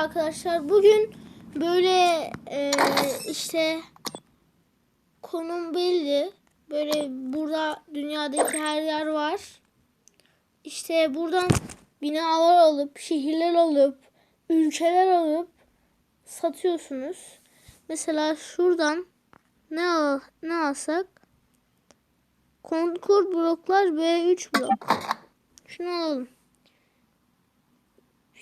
arkadaşlar. Bugün böyle e, işte konum belli. Böyle burada dünyadaki her yer var. İşte buradan binalar alıp, şehirler alıp, ülkeler alıp satıyorsunuz. Mesela şuradan ne al ne alsak? Konkur bloklar B3 blok. Şunu alalım.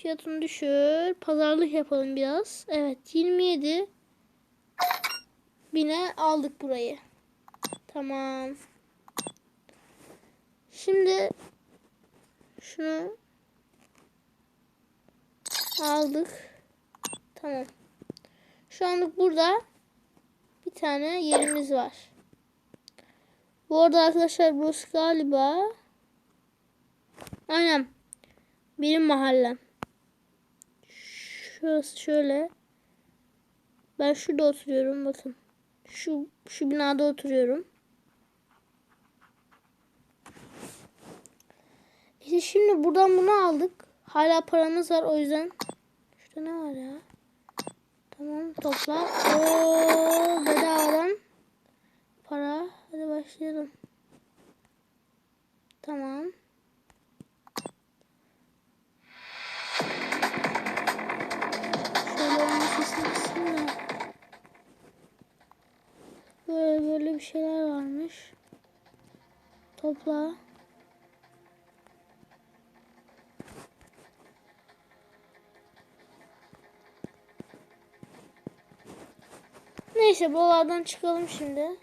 Fiyatını düşür. Pazarlık yapalım biraz. Evet 27 bine aldık burayı. Tamam. Şimdi şunu aldık. Tamam. Şu anlık burada bir tane yerimiz var. Bu arada arkadaşlar burası galiba aynen benim mahallem. Şurası şöyle. Ben şurada oturuyorum bakın. Şu şu binada oturuyorum. İşte şimdi buradan bunu aldık. Hala paramız var o yüzden. Şurada ne var ya? Tamam topla. Oo bedavadan para. Hadi başlayalım. Tamam. Topla. Neyse buralardan çıkalım şimdi.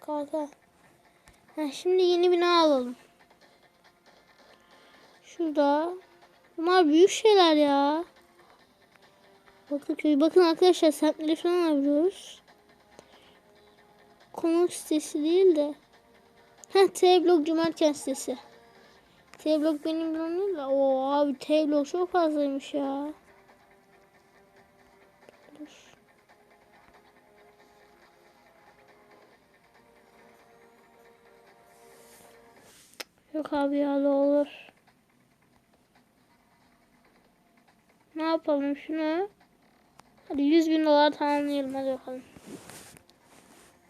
Kalka. Ha, şimdi yeni bina alalım. Şurada. Bunlar büyük şeyler ya. Bakırköy. Bakın arkadaşlar semtleri falan alıyoruz. Konuk sitesi değil de. Ha T-Blok Cömertken sitesi. T-Blok benim değil de. Oo abi T-Blok çok fazlaymış ya. Yok abi ya da olur. Ne yapalım şunu? Hadi 100 bin dolar tamamlayalım hadi bakalım.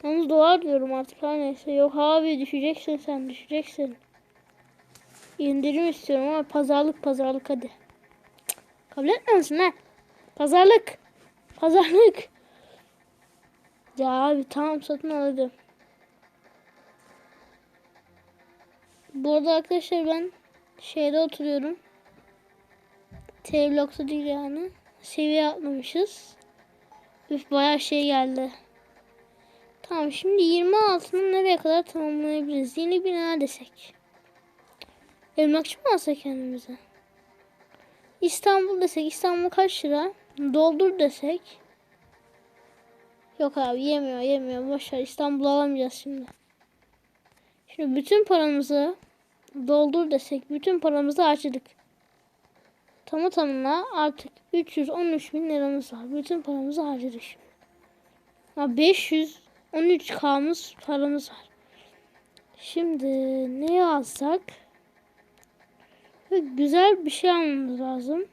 Yalnız dolar diyorum artık her neyse. Yok abi düşeceksin sen düşeceksin. İndirim istiyorum ama pazarlık pazarlık hadi. Cık, Kabul etmiyor musun lan? Pazarlık. Pazarlık. Ya abi tamam satın aldım. Bu arada arkadaşlar ben şeyde oturuyorum. T-Block'ta değil yani. Seviye atlamışız. Üf bayağı şey geldi. Tamam şimdi 26'nın nereye kadar tamamlayabiliriz? Yeni bina desek. Emlakçı mı alsak kendimize? İstanbul desek İstanbul kaç lira? Doldur desek. Yok abi yemiyor yemiyor. Boşver İstanbul alamayacağız şimdi. Şimdi bütün paramızı doldur desek bütün paramızı harcadık. Tamı tamına artık 313 bin liramız var. Bütün paramızı harcadık şimdi. 500 13K'mız paramız var. Şimdi ne alsak? Güzel bir şey almamız lazım.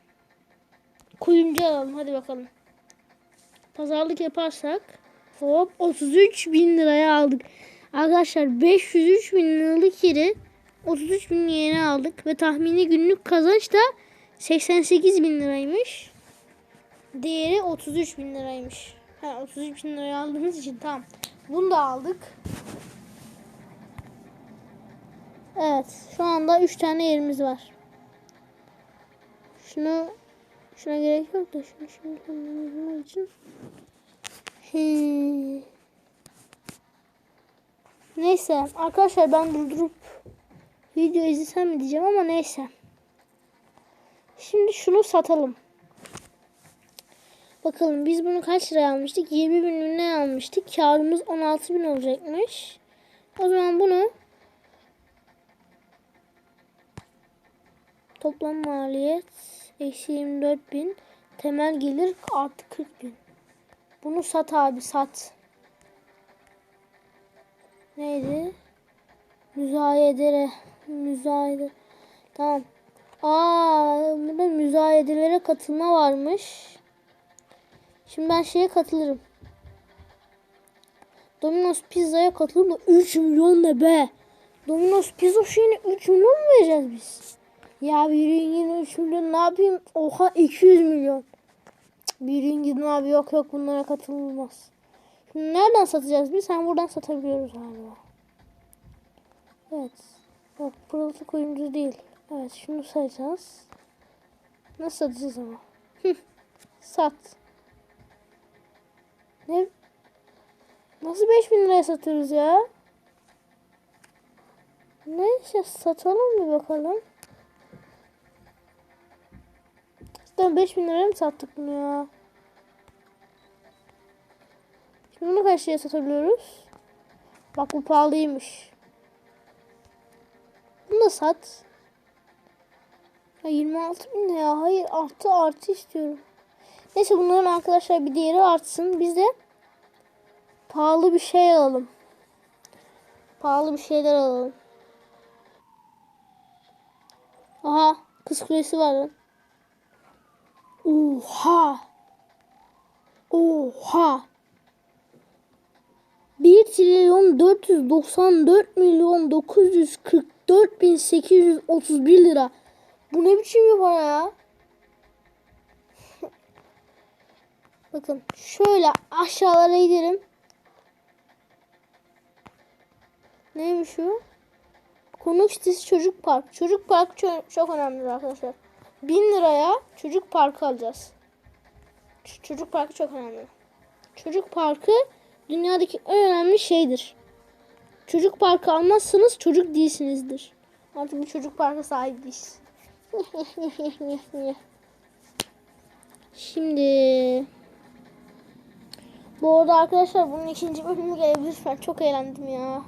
Kuyumcu alalım hadi bakalım. Pazarlık yaparsak hop 33 bin liraya aldık. Arkadaşlar 503 bin liralık yeri 33 bin liraya aldık ve tahmini günlük kazanç da 88 bin liraymış. Değeri 33 bin liraymış. Ha, 33 bin liraya aldığımız için tamam. Bunu da aldık. Evet. Şu anda 3 tane yerimiz var. Şunu şuna gerek yok da şunu şimdi kullanmak için. He. Neyse arkadaşlar ben durdurup video izlesem mi diyeceğim ama neyse. Şimdi şunu satalım. Bakalım biz bunu kaç liraya almıştık? 20 bin ne almıştık? Karımız 16 bin olacakmış. O zaman bunu toplam maliyet eksi 24 bin. Temel gelir artı 40 bin. Bunu sat abi sat. Neydi? Müzayedere. Müzayede. Tamam. Aa, burada müzayedelere katılma varmış. Şimdi ben şeye katılırım. Domino's Pizza'ya katılırım da 3 milyon ne be? Domino's Pizza şeyine 3 milyon mu vereceğiz biz? Ya bir yine 3 milyon ne yapayım? Oha 200 milyon. Cık, Bir gidin abi yok yok bunlara katılılmaz. Şimdi nereden satacağız biz? Sen buradan satabiliyoruz galiba. Evet. Yok pırıltı kuyumcu değil. Evet şunu sayacağız. Nasıl satacağız ama? Sat. Ne? Nasıl 5000 liraya satıyoruz ya? Neyse satalım bir bakalım. Cidden 5000 liraya mı sattık bunu ya? Şimdi bunu kaç liraya satabiliyoruz? Bak bu pahalıymış. Bunu da sat. Ya 26 bin ya? Hayır artı artı istiyorum. Neyse bunların arkadaşlar bir değeri artsın. Biz de pahalı bir şey alalım. Pahalı bir şeyler alalım. Aha kız kulesi var lan. Oha. Oha. 1 trilyon 494 milyon 944 bin 831 lira. Bu ne biçim bir para ya? Bakın şöyle aşağılara gidelim. Neymiş o? Konuk sitesi çocuk park. Çocuk park çok, çok önemli arkadaşlar. 1000 liraya çocuk parkı alacağız. Ç- çocuk parkı çok önemli. Çocuk parkı dünyadaki en önemli şeydir. Çocuk parkı almazsanız çocuk değilsinizdir. Artık bir çocuk parkı sahibiyiz. Şimdi bu arada arkadaşlar bunun ikinci bölümü gelebilir. Ben çok eğlendim ya.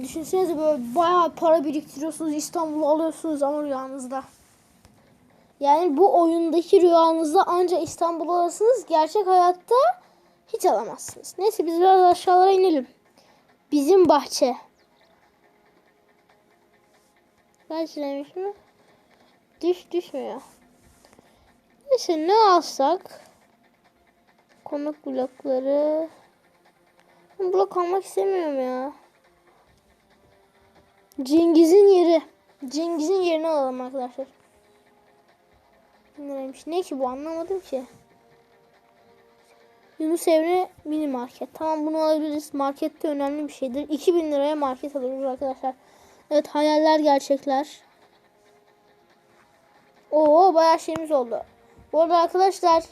Düşünsenize böyle bayağı para biriktiriyorsunuz. İstanbul'u alıyorsunuz ama rüyanızda. Yani bu oyundaki rüyanızda ancak İstanbul alırsınız. Gerçek hayatta hiç alamazsınız. Neyse biz biraz aşağılara inelim. Bizim bahçe. Kaç liraymış mı? Düş düşmüyor. Neyse ne alsak? Konuk blokları. Ben blok almak istemiyorum ya. Cengiz'in yeri. Cengiz'in yerini alalım arkadaşlar. Nereymiş? Ne ki bu anlamadım ki. Yunus Emre mini market. Tamam bunu alabiliriz. Markette önemli bir şeydir. 2000 liraya market alıyoruz arkadaşlar. Evet hayaller gerçekler. Oo bayağı şeyimiz oldu. Bu arada arkadaşlar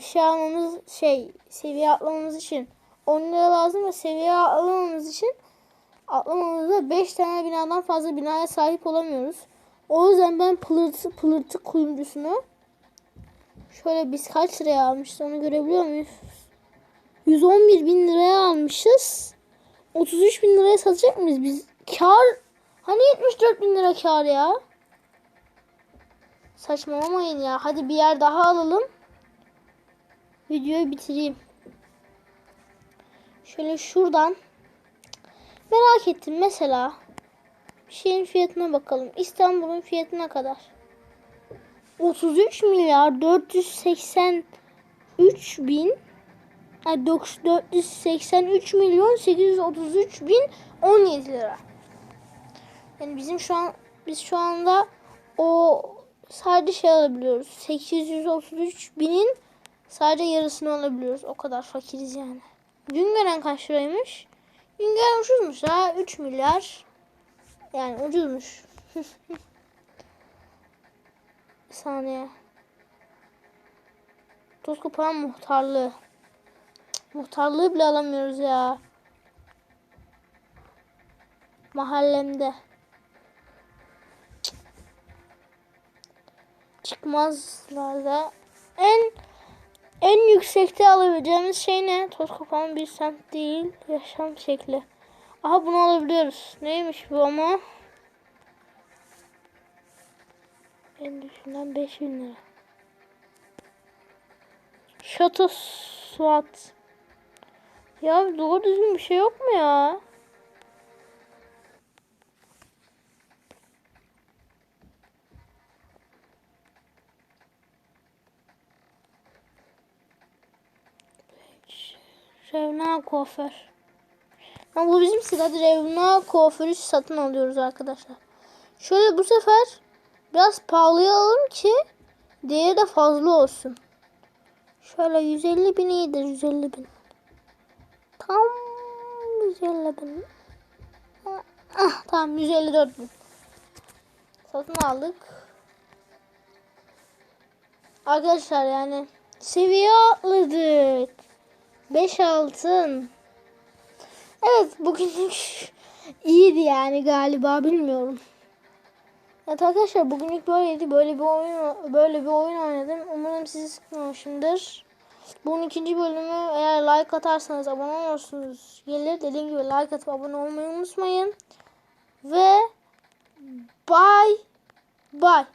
şey almamız şey seviye atlamamız için 10 lira lazım ve seviye atlamamız için atlamamızda 5 tane binadan fazla binaya sahip olamıyoruz. O yüzden ben pılırtı pılırtı kuyumcusunu şöyle biz kaç liraya almışız onu görebiliyor muyuz? 111 bin liraya almışız. 33 bin liraya satacak mıyız biz? Kar hani 74 bin lira kar ya? Saçmalamayın ya. Hadi bir yer daha alalım. Videoyu bitireyim. Şöyle şuradan. Merak ettim mesela. Bir şeyin fiyatına bakalım. İstanbul'un fiyatı ne kadar? 33 milyar 483 bin ay, 483 milyon 833 bin 17 lira. Yani bizim şu an biz şu anda o sadece şey alabiliyoruz. 833 binin sadece yarısını alabiliyoruz. O kadar fakiriz yani. Güngören kaç liraymış? Güngören ucuzmuş ha. 3 milyar. Yani ucuzmuş. Bir saniye. Tozkoparan muhtarlığı. Cık, Muhtarlığı bile alamıyoruz ya. Mahallemde. Cık. Çıkmazlarda en en yüksekte alabileceğimiz şey ne? Tozkoparan bir semt değil. Yaşam şekli. Aha bunu alabiliyoruz. Neymiş bu ama? En düşüğünden 5000 lira. Şato Suat. Ya doğru düzgün bir şey yok mu ya? Revna kuaför. Ama bu bizim sırada Revna kuaförü satın alıyoruz arkadaşlar. Şöyle bu sefer biraz pahalıya alalım ki değeri de fazla olsun. Şöyle 150 bin iyidir 150 bin. Tam 150 bin. Ah, tamam 154 bin. Satın aldık. Arkadaşlar yani seviye atladık. 5 altın. Evet bugünlük iyiydi yani galiba bilmiyorum. Evet arkadaşlar bugünlük böyleydi. Böyle bir oyun böyle bir oyun oynadım. Umarım sizi sıkmamışımdır. Bunun ikinci bölümü eğer like atarsanız abone olursunuz. Gelir dediğim gibi like atıp abone olmayı unutmayın. Ve bye bye.